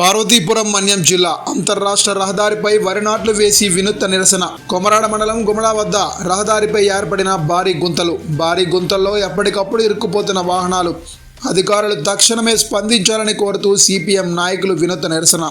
పార్వతీపురం మన్యం జిల్లా. అంతర్రాష్ట్ర రహదారిపై వరి నాట్లు వేసి వినూత్న నిరసన. కొమరాడ మండలం గుమడా వద్ద రహదారిపై ఏర్పడిన భారీ గుంతలు. భారీ గుంతల్లో ఎప్పటికప్పుడు ఇరుక్కుపోతున్న వాహనాలు. అధికారులు తక్షణమే స్పందించాలని కోరుతూ సిపిఎం నాయకులు వినూత్న నిరసన.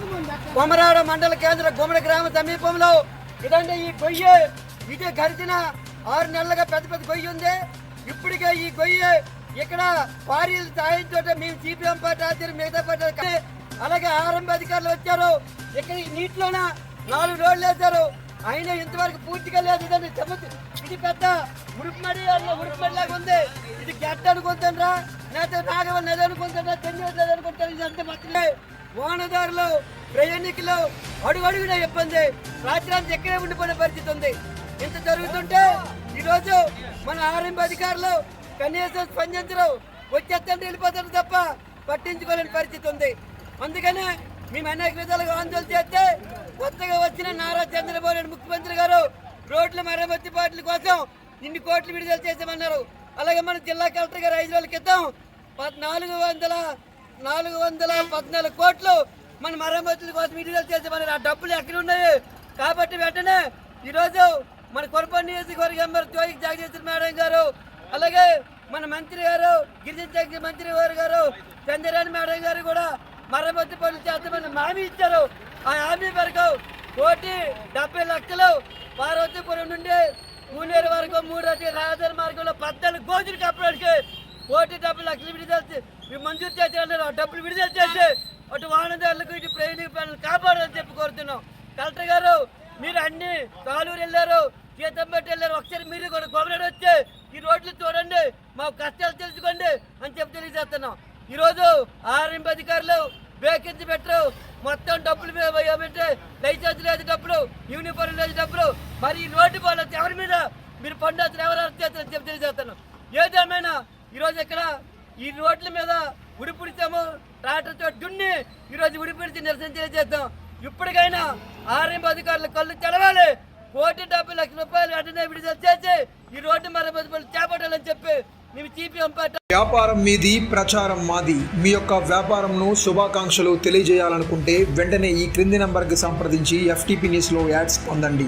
కొమరాడ మండల కేంద్ర గుమ్మడి గ్రామ సమీపంలో ఇదండి ఈ గొయ్యి. ఇదే గడిచిన ఆరు నెలలుగా పెద్ద పెద్ద గొయ్యి ఉంది. ఇప్పటికే ఈ గొయ్యి ఇక్కడ భార్యల సాయంతో మేము సిపిఎం పార్టీ ఆధ్వర్యం మిగతా పార్టీ అలాగే ఆరంభ అధికారులు వచ్చారు. ఇక్కడ నీటిలోన నాలుగు రోడ్లు వేశారు. అయినా ఇంతవరకు పూర్తిగా లేదు. ఇదండి సముద్ర ఇది పెద్ద ఉడుపుమడి ఉడుపుమడి లాగా ఉంది. ఇది గడ్డ అనుకుంటారా లేకపోతే నాగవ నది అనుకుంటారా చెన్నూరు నది అనుకుంటారా ఇదంతా మొత్తమే వాహనదారులు ప్రయాణికులు అడుగడుగున ఇబ్బంది. రాత్రి ఎక్కడే ఉండిపోయిన పరిస్థితి ఉంది. ఇంత జరుగుతుంటే ఈరోజు మన ఆర్ఎంపీ అధికారులు కనీసం స్పందించరు. వచ్చేస్తంటే వెళ్ళిపోతారు తప్ప పట్టించుకోలేని పరిస్థితి ఉంది. అందుకనే మేము అనేక విధాలుగా ఆందోళన చేస్తే కొత్తగా వచ్చిన నారా చంద్రబాబు నాయుడు ముఖ్యమంత్రి గారు రోడ్ల మరమ్మతి పాటల కోసం ఇన్ని కోట్లు విడుదల చేసామన్నారు అలాగే మన జిల్లా కలెక్టర్ గారు ఐదు రోజుల క్రితం పద్నాలుగు వందల నాలుగు వందల పద్నాలుగు కోట్లు మన మరమ్మతుల కోసం విడుదల చేసామన్నారు ఆ డబ్బులు ఎక్కడ ఉన్నాయి? కాబట్టి వెంటనే ఈరోజు మన కొరపల్లి నియోజకవర్గ మెంబర్ జోగి జగదీశ్వర మేడం గారు అలాగే మన మంత్రి గారు గిరిజన శాఖ మంత్రి గారు గారు చంద్రరాణి మేడం గారు కూడా మరమ్మతి పనులు చేస్తామని హామీ ఇచ్చారు. ఆ హామీ వరకు కోటి డెబ్బై లక్షలు పార్వతీపురం నుండి పూనేరు వరకు మూడు అతి రహదారి మార్గంలో పద్నాలుగు గోజులు కప్పడానికి కోటి డెబ్బై లక్షలు విడుదల మీరు మంజూరు చేసి ఆ డబ్బులు విడుదల చేసి అటు వాహనదారులకు ఇటు ప్రయాణిక పనులు కాపాడాలని చెప్పి కోరుతున్నాం. కలెక్టర్ గారు మీరు అన్ని తాలూరు వెళ్ళారు సీతంపేట వెళ్ళారు. ఒకసారి మీరు కూడా గవర్నర్ వచ్చి ఈ రోడ్లు చూడండి మా కష్టాలు తెలుసుకోండి అని చెప్పి తెలియజేస్తున్నాం. ఈరోజు ఆర్ఎంపీ అధికారులు వేకెన్సీ పెట్టరు. మొత్తం డబ్బులు మీద పోయామంటే లైసెన్స్ లేదు డబ్బులు యూనిఫామ్ లేదు డబ్బులు. మరి ఈ రోడ్డు పోలేదు ఎవరి మీద మీరు పండాల్సిన ఎవరు అరెస్ట్ చేస్తారని చెప్పి తెలియజేస్తున్నాం. ఏదేమైనా ఈరోజు ఇక్కడ ఈ రోడ్ల మీద ఉడిపిడిచాము ట్రాక్టర్తో దున్ని ఈరోజు ఉడిపిడిచి నిరసన తెలియజేద్దాం. ఇప్పటికైనా ఆర్ఎంపీ అధికారులు కళ్ళు తెలవాలి కోటి డెబ్బై లక్షల రూపాయలు వెంటనే విడుదల చేసి ఈ రోడ్డు మరమ్మతు పనులు చేపట్టాలని చెప్పి మేము సిపిఎం పార్టీ వ్యాపారం మీది ప్రచారం మాది. మీ యొక్క వ్యాపారంను శుభాకాంక్షలు తెలియజేయాలనుకుంటే వెంటనే ఈ క్రింది నంబర్కి సంప్రదించి ఎఫ్టీపీ న్యూస్లో యాడ్స్ పొందండి.